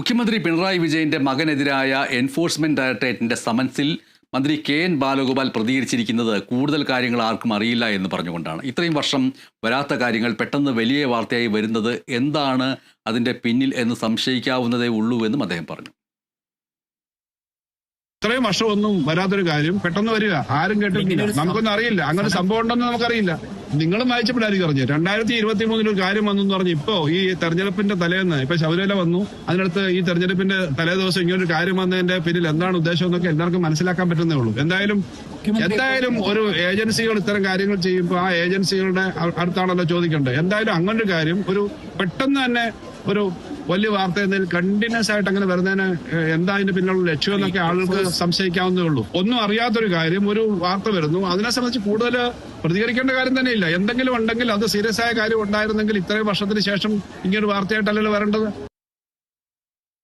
മുഖ്യമന്ത്രി പിണറായി വിജയന്റെ മകനെതിരായ എൻഫോഴ്സ്മെന്റ് ഡയറക്ടറേറ്റിന്റെ സമൻസിൽ മന്ത്രി കെ എൻ ബാലഗോപാൽ പ്രതികരിച്ചിരിക്കുന്നത് കൂടുതൽ കാര്യങ്ങൾ ആർക്കും അറിയില്ല എന്ന് പറഞ്ഞുകൊണ്ടാണ്. ഇത്രയും വർഷം വരാത്ത കാര്യങ്ങൾ പെട്ടെന്ന് വലിയ വാർത്തയായി വരുന്നത് എന്താണ് അതിന്റെ പിന്നിൽ എന്ന് സംശയിക്കാവുന്നതേ ഉള്ളൂ എന്നും അദ്ദേഹം പറഞ്ഞു. ഇത്രയും വർഷമൊന്നും വരാത്തൊരു കാര്യം പെട്ടെന്ന് വരിക. ആരും കേട്ടിട്ടില്ല. നമുക്കൊന്നും അറിയില്ല. അങ്ങനെ സംഭവം ഉണ്ടെന്ന് നമുക്കറിയില്ല. നിങ്ങളും വായിച്ചപ്പോഴായിരിക്കും അറിഞ്ഞു. രണ്ടായിരത്തി ഇരുപത്തി മൂന്നിൽ ഒരു കാര്യം വന്നു എന്ന് പറഞ്ഞ് ഇപ്പോ ഈ തെരഞ്ഞെടുപ്പിന്റെ തലേന്ന് ഇപ്പൊ ശബരിമല വന്നു. അതിനടുത്ത് ഈ തെരഞ്ഞെടുപ്പിന്റെ തലേ ദിവസം ഇങ്ങനെ ഒരു കാര്യം വന്നതിന്റെ പിന്നിൽ എന്താണ് ഉദ്ദേശം എന്നൊക്കെ എല്ലാവർക്കും മനസ്സിലാക്കാൻ പറ്റുന്നേ ഉള്ളൂ. എന്തായാലും എന്തായാലും ഒരു ഏജൻസികൾ ഇത്തരം കാര്യങ്ങൾ ചെയ്യുമ്പോൾ ആ ഏജൻസികളുടെ അടുത്താണല്ലോ ചോദിക്കേണ്ടത്. എന്തായാലും അങ്ങനൊരു കാര്യം ഒരു പെട്ടെന്ന് തന്നെ ഒരു വലിയ വാർത്ത എന്നതിൽ കണ്ടിന്യൂസ് ആയിട്ട് അങ്ങനെ വരുന്നതിന് എന്താ അതിന്റെ പിന്നിലുള്ള ലക്ഷ്യം എന്നൊക്കെ ആളുകൾക്ക് സംശയിക്കാവുന്നതേ ഉള്ളൂ. ഒന്നും അറിയാത്തൊരു കാര്യം ഒരു വാർത്ത വരുന്നു. അതിനെ സംബന്ധിച്ച് കൂടുതൽ പ്രതികരിക്കേണ്ട കാര്യം തന്നെ ഇല്ല എന്തെങ്കിലും ഉണ്ടെങ്കിൽ അത് സീരിയസ് ആയ കാര്യം ഉണ്ടായിരുന്നെങ്കിൽ ഇത്രയും വർഷത്തിന് ശേഷം ഇങ്ങനൊരു വാർത്തയായിട്ടല്ലല്ലോ വരേണ്ടത്?